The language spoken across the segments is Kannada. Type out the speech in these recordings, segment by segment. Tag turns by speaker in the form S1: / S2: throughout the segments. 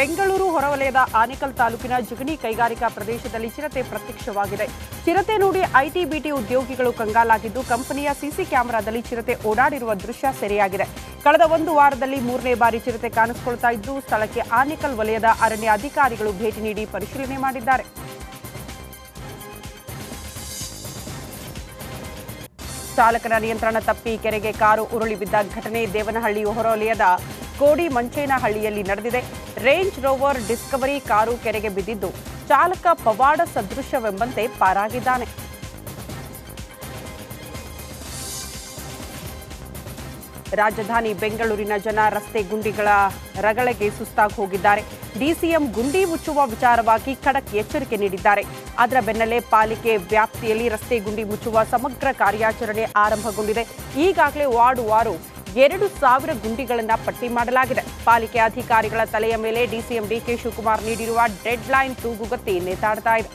S1: ಬೆಂಗಳೂರು ಹೊರವಲಯದ ಆನೇಕಲ್ ತಾಲೂಕಿನ ಜಿಗಣಿ ಕೈಗಾರಿಕಾ ಪ್ರದೇಶದಲ್ಲಿ ಚಿರತೆ ಪ್ರತ್ಯಕ್ಷವಾಗಿದೆ. ಚಿರತೆ ನೋಡಿ ಐಟಿ ಬಿಟಿ ಉದ್ಯೋಗಿಗಳು ಕಂಗಾಲಾಗಿದ್ದು, ಕಂಪನಿಯ ಸಿಸಿ ಕ್ಯಾಮೆರಾದಲ್ಲಿ ಚಿರತೆ ಓಡಾಡಿರುವ ದೃಶ್ಯ ಸೆರೆಯಾಗಿದೆ. ಕಳೆದ ಒಂದು ವಾರದಲ್ಲಿ ಮೂರನೇ ಬಾರಿ ಚಿರತೆ ಕಾಣಿಸಿಕೊಳ್ತಾ ಇದ್ದು, ಸ್ಥಳಕ್ಕೆ ಆನೇಕಲ್ ವಲಯದ ಅರಣ್ಯ ಅಧಿಕಾರಿಗಳು ಭೇಟಿ ನೀಡಿ ಪರಿಶೀಲನೆ ಮಾಡಿದ್ದಾರೆ. ಚಾಲಕನ ನಿಯಂತ್ರಣ ತಪ್ಪಿ ಕೆರೆಗೆ ಕಾರು ಉರುಳಿ ಬಿದ್ದ ಘಟನೆ ದೇವನಹಳ್ಳಿ ಹೊರವಲಯದ ಕೋಡಿ ಮಂಚೇನಹಳ್ಳಿಯಲ್ಲಿ ನಡೆದಿದೆ. ರೇಂಜ್ ರೋವರ್ ಡಿಸ್ಕವರಿ ಕಾರು ಕೆರೆಗೆ ಬಿದ್ದಿದ್ದು, ಚಾಲಕ ಪವಾಡ ಸದೃಶ್ಯವೆಂಬಂತೆ ಪಾರಾಗಿದ್ದಾನೆ. ರಾಜಧಾನಿ ಬೆಂಗಳೂರಿನ ಜನ ರಸ್ತೆ ಗುಂಡಿಗಳ ರಗಳೆಗೆ ಸುಸ್ತಾಗಿ ಹೋಗಿದ್ದಾರೆ. ಡಿಸಿಎಂ ಗುಂಡಿ ಮುಚ್ಚುವ ವಿಚಾರವಾಗಿ ಖಡಕ್ ಎಚ್ಚರಿಕೆ ನೀಡಿದ್ದಾರೆ. ಅದರ ಬೆನ್ನಲ್ಲೇ ಪಾಲಿಕೆ ವ್ಯಾಪ್ತಿಯಲ್ಲಿ ರಸ್ತೆ ಗುಂಡಿ ಮುಚ್ಚುವ ಸಮಗ್ರ ಕಾರ್ಯಾಚರಣೆ ಆರಂಭಗೊಂಡಿದೆ. ಈಗಾಗಲೇ ವಾರ್ಡ್ ವಾರು ಎರಡು ಸಾವಿರ ಗುಂಡಿಗಳನ್ನು ಪಟ್ಟಿ ಮಾಡಲಾಗಿದೆ. ಪಾಲಿಕೆ ಅಧಿಕಾರಿಗಳ ತಲೆಯ ಮೇಲೆ ಡಿಸಿಎಂ ಡಿಕೆ ಶಿವಕುಮಾರ್ ನೀಡಿರುವ ಡೆಡ್ ಲೈನ್ ತೂಗುಗತ್ತಿ ನೇತಾಡ್ತಾ ಇದೆ.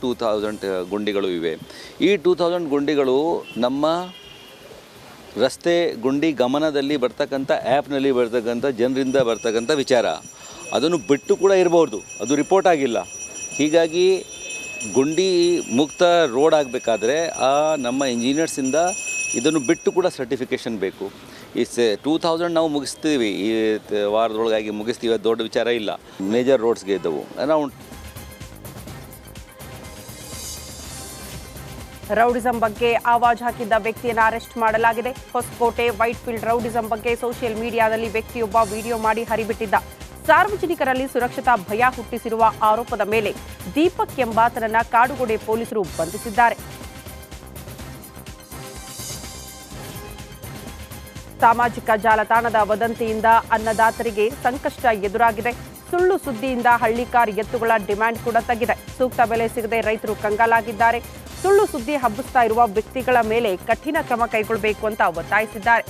S2: ಟೂ ತೌಸಂಡ್ ಗುಂಡಿಗಳು ಇವೆ. ಈ ಟೂ ತೌಸಂಡ್ ಗುಂಡಿಗಳು ನಮ್ಮ ರಸ್ತೆ ಗುಂಡಿ ಗಮನದಲ್ಲಿ ಬರ್ತಕ್ಕಂಥ, ಆ್ಯಪ್ನಲ್ಲಿ ಬರ್ತಕ್ಕಂಥ, ಜನರಿಂದ ಬರ್ತಕ್ಕಂಥ ವಿಚಾರ. ಅದನ್ನು ಬಿಟ್ಟು ಕೂಡ ಇರಬಹುದು. ಅದು ರಿಪೋರ್ಟ್ ಆಗಿಲ್ಲ. ಹೀಗಾಗಿ ಗುಂಡಿ ಮುಕ್ತ ರೋಡ್ ಆಗಬೇಕಾದ್ರೆ ಆ ನಮ್ಮ ಇಂಜಿನಿಯರ್ಸಿಂದ ಇದನ್ನು ಬಿಟ್ಟು ಕೂಡ ಸರ್ಟಿಫಿಕೇಷನ್ ಬೇಕು. ಈ ಸೆ ಟೂ ತೌಸಂಡ್ ನಾವು ಮುಗಿಸ್ತೀವಿ. ಈ ವಾರದೊಳಗಾಗಿ ಮುಗಿಸ್ತೀವಿ ದೊಡ್ಡ ವಿಚಾರ ಇಲ್ಲ. ಮೇಜರ್ ರೋಡ್ಸ್ಗೆ ಇದ್ದವು. ಅರೌಂಡ್
S1: ರೌಡಿಸಂ ಬಗ್ಗೆ ಆವಾಜ್ ಹಾಕಿದ್ದ ವ್ಯಕ್ತಿಯನ್ನು ಅರೆಸ್ಟ್ ಮಾಡಲಾಗಿದೆ. ಹೊಸಕೋಟೆ ವೈಟ್ ಫೀಲ್ಡ್ ರೌಡಿಸಂ ಬಗ್ಗೆ ಸೋಷಿಯಲ್ ಮೀಡಿಯಾದಲ್ಲಿ ವ್ಯಕ್ತಿಯೊಬ್ಬ ವಿಡಿಯೋ ಮಾಡಿ ಹರಿಬಿಟ್ಟಿದ್ದ. ಸಾರ್ವಜನಿಕರಲ್ಲಿ ಸುರಕ್ಷತಾ ಭಯ ಹುಟ್ಟಿಸಿರುವ ಆರೋಪದ ಮೇಲೆ ದೀಪಕ್ ಎಂಬಾತನನ್ನ ಕಾಡುಗೋಡೆ ಪೊಲೀಸರು ಬಂಧಿಸಿದ್ದಾರೆ. ಸಾಮಾಜಿಕ ಜಾಲತಾಣದ ವದಂತಿಯಿಂದ ಅನ್ನದಾತರಿಗೆ ಸಂಕಷ್ಟ ಎದುರಾಗಿದೆ. ಸುಳ್ಳು ಸುದ್ದಿಯಿಂದ ಹಳ್ಳಿಕಾರ್ ಎತ್ತುಗಳ ಡಿಮ್ಯಾಂಡ್ ಕೂಡ ತಗ್ಗಿದೆ. ಸೂಕ್ತ ಬೆಲೆ ಸಿಗದೆ ರೈತರು ಕಂಗಾಲಾಗಿದ್ದಾರೆ. ಸುಳ್ಳು ಸುದ್ದಿ ಹಬ್ಬಿಸ್ತಾ ಇರುವ ವ್ಯಕ್ತಿಗಳ ಮೇಲೆ ಕಠಿಣ ಕ್ರಮ ಕೈಗೊಳ್ಳಬೇಕು ಅಂತ ಒತ್ತಾಯಿಸಿದ್ದಾರೆ.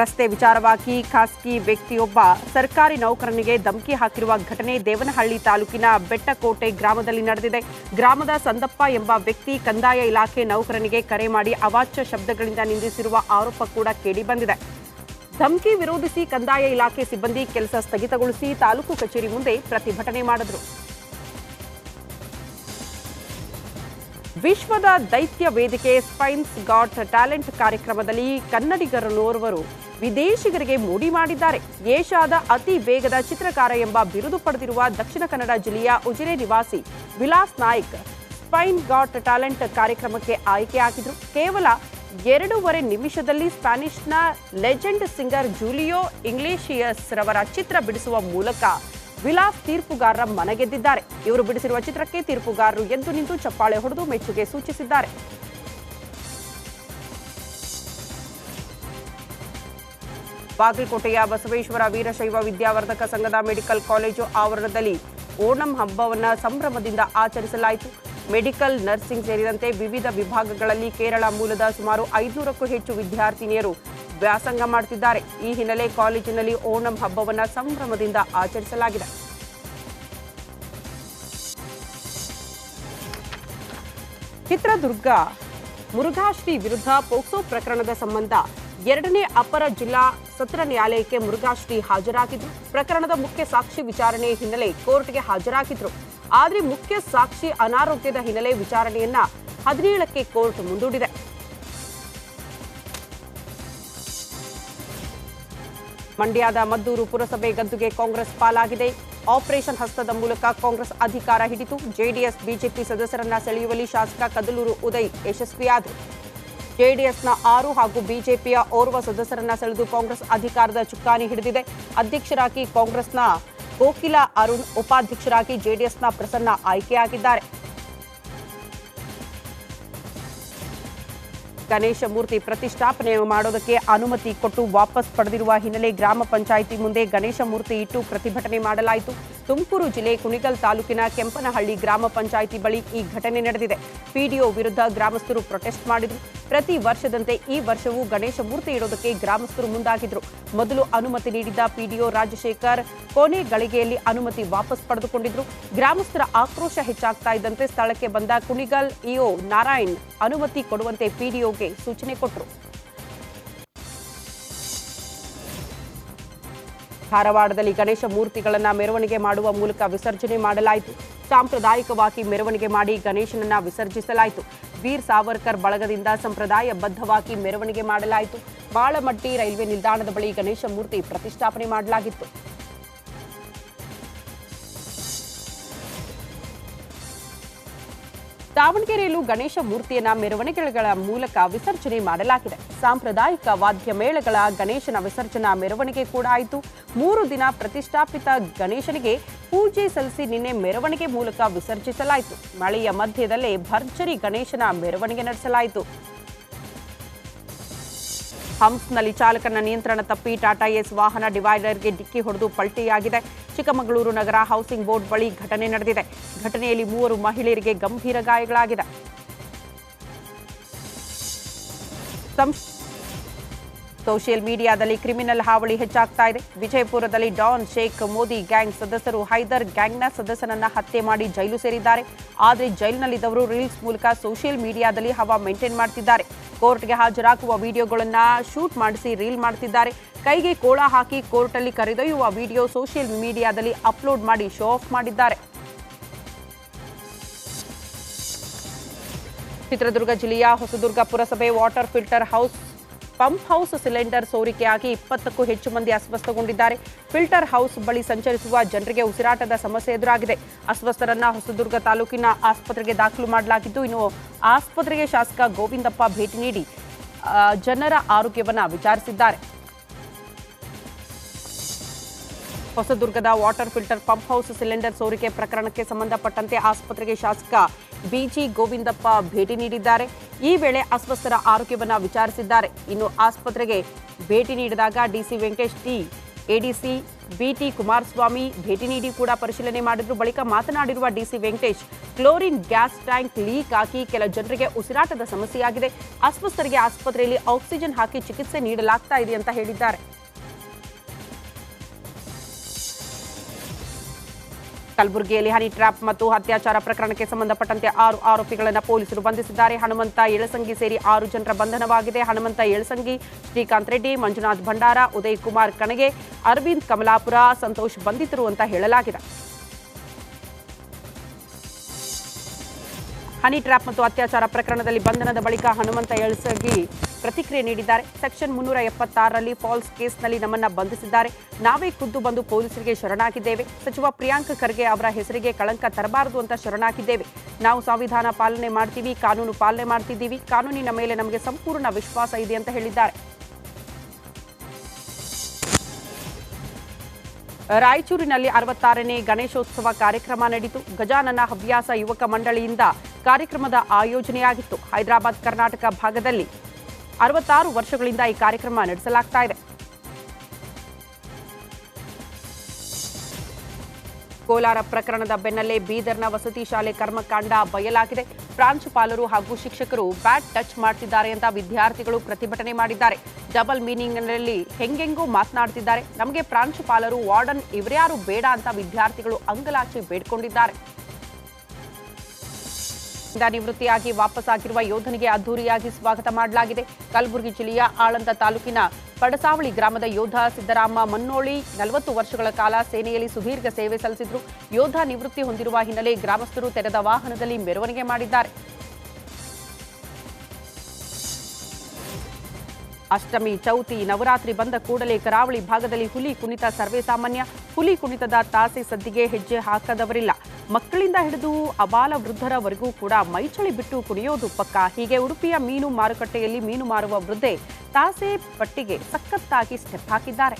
S1: ರಸ್ತೆ ವಿಚಾರವಾಗಿ ಖಾಸಗಿ ವ್ಯಕ್ತಿಯೊಬ್ಬ ಸರ್ಕಾರಿ ನೌಕರನಿಗೆ ಧಮಕಿ ಹಾಕಿರುವ ಘಟನೆ ದೇವನಹಳ್ಳಿ ತಾಲೂಕಿನ ಬೆಟ್ಟಕೋಟೆ ಗ್ರಾಮದಲ್ಲಿ ನಡೆದಿದೆ. ಗ್ರಾಮದ ಸಂದಪ್ಪ ಎಂಬ ವ್ಯಕ್ತಿ ಕಂದಾಯ ಇಲಾಖೆ ನೌಕರನಿಗೆ ಕರೆ ಮಾಡಿ ಅವಾಚ್ಯ ಶಬ್ದಗಳಿಂದ ನಿಂದಿಸಿರುವ ಆರೋಪ ಕೂಡ ಕೇಳಿಬಂದಿದೆ ಧಮಕಿ ವಿರೋಧಿಸಿ ಕಂದಾಯ ಇಲಾಖೆ ಸಿಬ್ಬಂದಿ ಕೆಲಸ ಸ್ಥಗಿತಗೊಳಿಸಿ ತಾಲೂಕು ಕಚೇರಿ ಮುಂದೆ ಪ್ರತಿಭಟನೆ ಮಾಡಿದ್ರು. ವಿಶ್ವದ ದೈತ್ಯ ವೇದಿಕೆ ಸ್ಪೈನ್ಸ್ ಗಾಟ್ ಟ್ಯಾಲೆಂಟ್ ಕಾರ್ಯಕ್ರಮದಲ್ಲಿ ಕನ್ನಡಿಗರಲ್ಲೋರ್ವರು ವಿದೇಶಿಗರಿಗೆ ಮೂಡಿ ಮಾಡಿದ್ದಾರೆ. ಏಷ್ಯಾದ ಅತಿ ವೇಗದ ಚಿತ್ರಕಾರ ಎಂಬ ಬಿರುದು ಪಡೆದಿರುವ ದಕ್ಷಿಣ ಕನ್ನಡ ಜಿಲ್ಲೆಯ ಉಜಿರೆ ನಿವಾಸಿ Vilas Naik Spain got talent ಕಾರ್ಯಕ್ರಮಕ್ಕೆ ಆಯ್ಕೆಯಾಗಿದ್ರು ಕೇವಲ ಎರಡೂವರೆ ನಿಮಿಷದಲ್ಲಿ ಸ್ಪ್ಯಾನಿಷ್ನ ಲೆಜೆಂಡ್ ಸಿಂಗರ್ ಜೂಲಿಯೋ ಇಂಗ್ಲಿಷಿಯಸ್ ರವರ ಚಿತ್ರ ಬಿಡಿಸುವ ಮೂಲಕ ವಿಲಾಸ್ ತೀರ್ಪುಗಾರರ ಮನಗೆದ್ದಿದ್ದಾರೆ. ಇವರು ಬಿಡಿಸಿರುವ ಚಿತ್ರಕ್ಕೆ ತೀರ್ಪುಗಾರರು ಎದ್ದು ನಿಂತು ಚಪ್ಪಾಳೆ ಹೊಡೆದು ಮೆಚ್ಚುಗೆ ಸೂಚಿಸಿದ್ದಾರೆ. ಬಾಗಲಕೋಟೆಯ ಬಸವೇಶ್ವರ ವೀರಶೈವ ವಿದ್ಯಾವರ್ಧಕ ಸಂಘದ ಮೆಡಿಕಲ್ ಕಾಲೇಜು ಆವರಣದಲ್ಲಿ ಓಣಂ ಹಬ್ಬವನ್ನು ಸಂಭ್ರಮದಿಂದ ಆಚರಿಸಲಾಯಿತು. ಮೆಡಿಕಲ್ ನರ್ಸಿಂಗ್ ಸೇರಿದಂತೆ ವಿವಿಧ ವಿಭಾಗಗಳಲ್ಲಿ ಕೇರಳ ಮೂಲದ ಸುಮಾರು ಐದುನೂರಕ್ಕೂ ಹೆಚ್ಚು ವಿದ್ಯಾರ್ಥಿನಿಯರು ವ್ಯಾಸಂಗ ಮಾಡುತ್ತಿದ್ದಾರೆ ಈ ಹಿನ್ನೆಲೆ ಕಾಲೇಜಿನಲ್ಲಿ ಓಣಂ ಹಬ್ಬವನ್ನು ಸಂಭ್ರಮದಿಂದ ಆಚರಿಸಲಾಗಿದೆ. ಚಿತ್ರದುರ್ಗ ಮುರುಘಾಶ್ರೀ ವಿರುದ್ಧ ಪೋಕ್ಸೋ ಪ್ರಕರಣದ ಸಂಬಂಧ ಎರಡನೇ ಅಪರ ಜಿಲ್ಲಾ ಸತ್ರ ನ್ಯಾಯಾಲಯಕ್ಕೆ ಮುರುಘಾಶ್ರೀ ಹಾಜರಾಗಿದ್ರು. ಪ್ರಕರಣದ ಮುಖ್ಯ ಸಾಕ್ಷಿ ವಿಚಾರಣೆ ಹಿನ್ನೆಲೆ ಕೋರ್ಟ್ಗೆ ಹಾಜರಾಗಿದ್ರು. ಆದರೆ ಮುಖ್ಯ ಸಾಕ್ಷಿ ಅನಾರೋಗ್ಯದ ಹಿನ್ನೆಲೆ ವಿಚಾರಣೆಯನ್ನ ಹದಿನೇಳಕ್ಕೆ ಕೋರ್ಟ್ ಮುಂದೂಡಿದೆ. ಮಂಡ್ಯದ ಮದ್ದೂರು ಪುರಸಭೆ ಗದ್ದುಗೆ ಕಾಂಗ್ರೆಸ್ ಪಾಲಾಗಿದೆ. ಆಪರೇಷನ್ ಹಸ್ತದ ಮೂಲಕ ಕಾಂಗ್ರೆಸ್ ಅಧಿಕಾರ ಹಿಡಿತು ಜೆಡಿಎಸ್, ಬಿಜೆಪಿ ಸದಸ್ಯರನ್ನ ಸೆಳೆಯುವಲ್ಲಿ ಶಾಸಕ ಕದಲೂರು ಉದಯ್ ಯಶಸ್ವಿಯಾದರು. ಜೆಡಿಎಸ್ನ ಆರು ಹಾಗೂ ಬಿಜೆಪಿಯ ಓರ್ವ ಸದಸ್ಯರನ್ನ ಸೆಳೆದು ಕಾಂಗ್ರೆಸ್ ಅಧಿಕಾರದ ಚುಕ್ಕಾಣಿ ಹಿಡಿದಿದೆ. ಅಧ್ಯಕ್ಷರಾಗಿ ಕಾಂಗ್ರೆಸ್ನ ಕೋಕಿಲ ಅರುಣ್, ಉಪಾಧ್ಯಕ್ಷರಾಗಿ ಜೆಡಿಎಸ್ನ ಪ್ರಸನ್ನ ಆಯ್ಕೆಯಾಗಿದ್ದಾರೆ. ಗಣೇಶ ಮೂರ್ತಿ ಪ್ರತಿಷ್ಠಾಪನೆ ಮಾಡೋದಕ್ಕೆ ಅನುಮತಿ ಕೊಟ್ಟು ವಾಪಸ್ ಪಡೆದಿರುವ ಹಿನ್ನೆಲೆ ಗ್ರಾಮ ಪಂಚಾಯಿತಿ ಮುಂದೆ ಗಣೇಶ ಮೂರ್ತಿ ಇಟ್ಟು ಪ್ರತಿಭಟನೆ ಮಾಡಲಾಯಿತು. ತುಮಕೂರು ಜಿಲ್ಲೆ ಕುಣಿಗಲ್ ತಾಲೂಕಿನ ಕೆಂಪನಹಳ್ಳಿ ಗ್ರಾಮ ಪಂಚಾಯಿತಿ ಬಳಿ ಈ ಘಟನೆ ನಡೆದಿದೆ. ಪಿಡಿಒ ವಿರುದ್ಧ ಗ್ರಾಮಸ್ಥರು ಪ್ರೊಟೆಸ್ಟ್ ಮಾಡಿದರು. ಪ್ರತಿ ವರ್ಷದಂತೆ ಈ ವರ್ಷವೂ ಗಣೇಶ ಮೂರ್ತಿ ಇಡೋದಕ್ಕೆ ಗ್ರಾಮಸ್ಥರು ಮುಂದಾಗಿದ್ರು. ಮೊದಲು ಅನುಮತಿ ನೀಡಿದ್ದ ಪಿಡಿಒ ರಾಜಶೇಖರ್ ಕೊನೆ ಗಳಿಗೆಯಲ್ಲಿ ಅನುಮತಿ ವಾಪಸ್ ಪಡೆದುಕೊಂಡಿದ್ರು. ಗ್ರಾಮಸ್ಥರ ಆಕ್ರೋಶ ಹೆಚ್ಚಾಗ್ತಾ ಇದ್ದಂತೆ ಸ್ಥಳಕ್ಕೆ ಬಂದ ಕುಣಿಗಲ್ ಇಒ ನಾರಾಯಣ್ ಅನುಮತಿ ಕೊಡುವಂತೆ ಪಿಡಿಒಗೆ ಸೂಚನೆ ಕೊಟ್ಟರು ಧಾರವಾಡದಲ್ಲಿ ಗಣೇಶ ಮೂರ್ತಿಗಳನ್ನು ಮೆರವಣಿಗೆ ಮಾಡುವ ಮೂಲಕ ವಿಸರ್ಜನೆ ಮಾಡಲಾಯಿತು. ಸಾಂಪ್ರದಾಯಿಕವಾಗಿ ಮೆರವಣಿಗೆ ಮಾಡಿ ಗಣೇಶನನ್ನ ವಿಸರ್ಜಿಸಲಾಯಿತು. ವೀರ್ ಸಾವರ್ಕರ್ ಬಳಗದಿಂದ ಸಂಪ್ರದಾಯಬದ್ಧವಾಗಿ ಮೆರವಣಿಗೆ ಮಾಡಲಾಯಿತು. ಬಾಳಮಟ್ಟಿ ರೈಲ್ವೆ ನಿಲ್ದಾಣದ ಬಳಿ ಗಣೇಶ ಮೂರ್ತಿ ಪ್ರತಿಷ್ಠಾಪನೆ ಮಾಡಲಾಗಿತ್ತು. ದಾವಣಗೆರೆಯಲ್ಲೂ ಗಣೇಶ ಮೂರ್ತಿಯನ್ನ ಮೆರವಣಿಗೆಗಳ ಮೂಲಕ ವಿಸರ್ಜನೆ ಮಾಡಲಾಗಿದೆ. ಸಾಂಪ್ರದಾಯಿಕ ವಾದ್ಯ ಮೇಳಗಳ ಗಣೇಶನ ವಿಸರ್ಜನಾ ಮೆರವಣಿಗೆ ಕೂಡ ಆಯಿತು. ಮೂರು ದಿನ ಪ್ರತಿಷ್ಠಾಪಿತ ಗಣೇಶನಿಗೆ ಪೂಜೆ ಸಲ್ಲಿಸಿ ನಿನ್ನೆ ಮೆರವಣಿಗೆ ಮೂಲಕ ವಿಸರ್ಜಿಸಲಾಯಿತು. ಮಳೆಯ ಮಧ್ಯದಲ್ಲೇ ಭರ್ಜರಿ ಗಣೇಶನ ಮೆರವಣಿಗೆ ನಡೆಸಲಾಯಿತು. ಹಂಪ್ನಲ್ಲಿ ಚಾಲಕನ ನಿಯಂತ್ರಣ ತಪ್ಪಿ ಟಾಟಾ ಎಸ್ ವಾಹನ ಡಿವೈಡರ್ಗೆ ಡಿಕ್ಕಿ ಹೊಡೆದು ಪಲ್ಟಿಯಾಗಿದೆ. ಚಿಕ್ಕಮಗಳೂರು ನಗರ ಹೌಸಿಂಗ್ ಬೋರ್ಡ್ ಬಳಿ ಘಟನೆ ನಡೆದಿದೆ. ಘಟನೆಯಲ್ಲಿ ಮೂವರು ಮಹಿಳೆಯರಿಗೆ ಗಂಭೀರ ಗಾಯಗಳಾಗಿದೆ ಸೋಷಿಯಲ್ ಮೀಡಿಯಾದಲ್ಲಿ ಕ್ರಿಮಿನಲ್ ಹಾವಳಿ ಹೆಚ್ಚಾಗ್ತಾ ಇದೆ. ವಿಜಯಪುರದಲ್ಲಿ ಡಾನ್ ಶೇಖ್, ಮೋದಿ ಗ್ಯಾಂಗ್ ಸದಸ್ಯರು ಹೈದರ್ ಗ್ಯಾಂಗ್ನ ಸದಸ್ಯನನ್ನ ಹತ್ಯೆ ಮಾಡಿ ಜೈಲು ಸೇರಿದ್ದಾರೆ. ಆದರೆ ಜೈಲಿನಲ್ಲಿದ್ದವರು ರೀಲ್ಸ್ ಮೂಲಕ ಸೋಷಿಯಲ್ ಮೀಡಿಯಾದಲ್ಲಿ ಹವಾ ಮೇಂಟೈನ್ ಮಾಡ್ತಿದ್ದಾರೆ. ಕೋರ್ಟ್ಗೆ ಹಾಜರಾಗುವ ವಿಡಿಯೋಗಳನ್ನ ಶೂಟ್ ಮಾಡಿಸಿ, ರೀಲ್ ಮಾಡ್ತಿದ್ದಾರೆ. ಕೈಗೆ ಕೋಳ ಹಾಕಿ ಕೋರ್ಟಲ್ಲಿ ಕರೆದೊಯ್ಯುವ ವಿಡಿಯೋ ಸೋಷಿಯಲ್ ಮೀಡಿಯಾದಲ್ಲಿ ಅಪ್ಲೋಡ್ ಮಾಡಿ, ಶೋ ಆಫ್ ಮಾಡಿದ್ದಾರೆ. ಚಿತ್ರದುರ್ಗ ಜಿಲ್ಲೆಯ ಹೊಸದುರ್ಗ ಪುರಸಭೆ water filter house pump house cylinder ಸೋರಿಕೆಯಾಗಿ ಇಪ್ಪತ್ತಕ್ಕೂ ಹೆಚ್ಚು ಮಂದಿ ಅಸ್ವಸ್ಥಗೊಂಡಿದ್ದಾರೆ. ಫಿಲ್ಟರ್ ಹೌಸ್ ಬಳಿ ಸಂಚರಿಸುವ ಜನರಿಗೆ ಉಸಿರಾಟದ ಸಮಸ್ಯೆ ಎದುರಾಗಿದೆ. ಅಸ್ವಸ್ಥರನ್ನ ಹೊಸದುರ್ಗ ತಾಲೂಕಿನ ಆಸ್ಪತ್ರೆಗೆ ದಾಖಲು ಮಾಡಲಾಗಿದ್ದು, ಇನ್ನು ಆಸ್ಪತ್ರೆಗೆ ಶಾಸಕ ಗೋವಿಂದಪ್ಪ ಭೇಟಿ ನೀಡಿ ಜನರ ಆರೋಗ್ಯವನ್ನ ವಿಚಾರಿಸಿದ್ದಾರೆ. ಹೊಸದುರ್ಗದ water filter pump house cylinder ಸೋರಿಕೆ ಪ್ರಕರಣಕ್ಕೆ ಸಂಬಂಧಪಟ್ಟಂತೆ ಆಸ್ಪತ್ರೆಗೆ ಶಾಸಕ ಬಿಜಿ ಗೋವಿಂದಪ್ಪ ಭೇಟಿ ನೀಡಿದ್ದಾರೆ. ಈ ವೇಳೆ ಅಸ್ವಸ್ಥರ ಆರೋಗ್ಯವನ್ನು ವಿಚಾರಿಸಿದ್ದಾರೆ. ಇನ್ನು ಆಸ್ಪತ್ರೆಗೆ ಭೇಟಿ ನೀಡಿದಾಗ DC Venkatesh T ADC BT Kumaraswamy ಭೇಟಿ ನೀಡಿ ಕೂಡ ಪರಿಶೀಲನೆ ಮಾಡಿದ್ರು. ಬಳಿಕ ಮಾತನಾಡಿರುವ DC Venkatesh, chlorine gas tank leak ಹಾಕಿ ಕೆಲ ಜನರಿಗೆ ಉಸಿರಾಟದ ಸಮಸ್ಯೆಯಾಗಿದೆ. ಅಸ್ವಸ್ಥರಿಗೆ ಆಸ್ಪತ್ರೆಯಲ್ಲಿ ಆಕ್ಸಿಜನ್ ಹಾಕಿ ಚಿಕಿತ್ಸೆ ನೀಡಲಾಗ್ತಾ ಇದೆ ಅಂತ ಹೇಳಿದ್ದಾರೆ. ಕಲಬುರಗಿಯಲ್ಲಿ ಹನಿ ಟ್ರ್ಯಾಪ್ ಮತ್ತು ಅತ್ಯಾಚಾರ ಪ್ರಕರಣಕ್ಕೆ ಸಂಬಂಧಪಟ್ಟಂತೆ ಆರು ಆರೋಪಿಗಳನ್ನು ಪೊಲೀಸರು ಬಂಧಿಸಿದ್ದಾರೆ. ಹನುಮಂತ ಯಳಸಂಗಿ ಸೇರಿ ಆರು ಜನರ ಬಂಧನವಾಗಿದೆ. ಹನುಮಂತ ಏಳಸಂಗಿ ಶ್ರೀಕಾಂತ್ ರೆಡ್ಡಿ, ಮಂಜುನಾಥ್ ಭಂಡಾರ, ಉದಯ್ ಕುಮಾರ್ ಕಣಗೆ, ಅರವಿಂದ್ ಕಮಲಾಪುರ, ಸಂತೋಷ್ ಬಂಧಿತರು ಅಂತ ಹೇಳಲಾಗಿದೆ. ಹನಿ ಟ್ರ್ಯಾಪ್ ಮತ್ತು ಅತ್ಯಾಚಾರ ಪ್ರಕರಣದಲ್ಲಿ ಬಂಧನದ ಬಳಿಕ ಹನುಮಂತ ಯಳಸಗಿ ಪ್ರತಿಕ್ರಿಯೆ ನೀಡಿದ್ದಾರೆ. ಸೆಕ್ಷನ್ ಮುನ್ನೂರ ಎಪ್ಪತ್ತಾರರಲ್ಲಿ ಫಾಲ್ಸ್ ಕೇಸ್ನಲ್ಲಿ ನಮ್ಮನ್ನ ಬಂಧಿಸಿದ್ದಾರೆ. ನಾವೇ ಖುದ್ದು ಬಂದು ಪೊಲೀಸರಿಗೆ ಶರಣಾಗಿದ್ದೇವೆ. ಸಚಿವ ಪ್ರಿಯಾಂಕ್ ಖರ್ಗೆ ಅವರ ಹೆಸರಿಗೆ ಕಳಂಕ ತರಬಾರದು ಅಂತ ಶರಣಾಗಿದ್ದೇವೆ. ನಾವು ಸಂವಿಧಾನ ಪಾಲನೆ ಮಾಡ್ತೀವಿ, ಕಾನೂನು ಪಾಲನೆ ಮಾಡ್ತಿದ್ದೀವಿ. ಕಾನೂನಿನ ಮೇಲೆ ನಮಗೆ ಸಂಪೂರ್ಣ ವಿಶ್ವಾಸ ಇದೆ ಅಂತ ಹೇಳಿದ್ದಾರೆ. ರಾಯಚೂರಿನಲ್ಲಿ ಅರವತ್ತಾರನೇ ಗಣೇಶೋತ್ಸವ ಕಾರ್ಯಕ್ರಮ ನಡೆಯಿತು. ಗಜಾನನ ಹವ್ಯಾಸ ಯುವಕ ಮಂಡಳಿಯಿಂದ ಕಾರ್ಯಕ್ರಮದ ಆಯೋಜನೆಯಾಗಿತ್ತು. ಹೈದರಾಬಾದ್, ಕರ್ನಾಟಕ ಭಾಗದಲ್ಲಿ ಅರವತ್ತಾರು ವರ್ಷಗಳಿಂದ ಈ ಕಾರ್ಯಕ್ರಮ ನಡೆಸಲಾಗ್ತಾ ಇದೆ ಕೋಲಾರ ಪ್ರಕರಣದ ಬೆನ್ನಲ್ಲೇ ಬೀದರ್ನ ವಸತಿ ಶಾಲೆ ಕರ್ಮಕಾಂಡ ಬಯಲಾಗಿದೆ. ಪ್ರಾಂಶುಪಾಲರು ಹಾಗೂ ಶಿಕ್ಷಕರು ಬ್ಯಾಟ್ ಟಚ್ ಮಾಡ್ತಿದ್ದಾರೆ ಅಂತ ವಿದ್ಯಾರ್ಥಿಗಳು ಪ್ರತಿಭಟನೆ ಮಾಡಿದ್ದಾರೆ. ಡಬಲ್ ಮೀನಿಂಗ್ನಲ್ಲಿ ಹೆಂಗೆಂಗೋ ಮಾತನಾಡ್ತಿದ್ದಾರೆ. ನಮಗೆ ಪ್ರಾಂಶುಪಾಲರು, ವಾರ್ಡನ್ ಇವರ್ಯಾರು ಬೇಡ ಅಂತ ವಿದ್ಯಾರ್ಥಿಗಳು ಅಂಗಲಾಚಿ ಬೇಡ್ಕೊಂಡಿದ್ದಾರೆ. ನಿವೃತ್ತಿಯಾಗಿ ವಾಪಸ್ಸಾಗಿರುವ ಯೋಧನಿಗೆ ಅದ್ದೂರಿಯಾಗಿ ಸ್ವಾಗತ ಮಾಡಲಾಗಿದೆ. ಕಲಬುರಗಿ ಜಿಲ್ಲೆಯ ಆಳಂದ ತಾಲೂಕಿನ ಪಡಸಾವಳಿ ಗ್ರಾಮದ ಯೋಧ ಸಿದ್ದರಾಮ ಮನ್ನೋಳಿ ನಲವತ್ತು ವರ್ಷಗಳ ಕಾಲ ಸೇನೆಯಲ್ಲಿ ಸುದೀರ್ಘ ಸೇವೆ ಸಲ್ಲಿಸಿದ್ರು. ಯೋಧ ನಿವೃತ್ತಿ ಹೊಂದಿರುವ ಹಿನ್ನೆಲೆ ಗ್ರಾಮಸ್ಥರು ತೆರೆದ ವಾಹನದಲ್ಲಿ ಮೆರವಣಿಗೆ ಮಾಡಿದ್ದಾರೆ. ಅಷ್ಟಮಿ, ಚೌತಿ, ನವರಾತ್ರಿ ಬಂದ ಕೂಡಲೇ ಕರಾವಳಿ ಭಾಗದಲ್ಲಿ ಹುಲಿ ಕುಣಿತ ಸರ್ವೇ ಸಾಮಾನ್ಯ. ಹುಲಿ ಕುಣಿತದ ತಾಸೆ ಸದ್ದಿಗೆ ಹೆಜ್ಜೆ ಹಾಕದವರಿಲ್ಲ. ಮಕ್ಕಳಿಂದ ಹಿಡಿದು ಅಬಾಲ ವೃದ್ಧರವರೆಗೂ ಕೂಡ ಮೈಚಳಿ ಬಿಟ್ಟು ಕುಣಿಯೋದು ಪಕ್ಕ. ಹೀಗೆ ಉಡುಪಿಯ ಮೀನು ಮಾರುಕಟ್ಟೆಯಲ್ಲಿ ಮೀನು ಮಾರುವ ವೃದ್ಧೆ ತಾಸೆ ಪಟ್ಟಿಗೆ ಸಖತ್ತಾಗಿ ಸ್ಟೆಪ್ ಹಾಕಿದ್ದಾರೆ.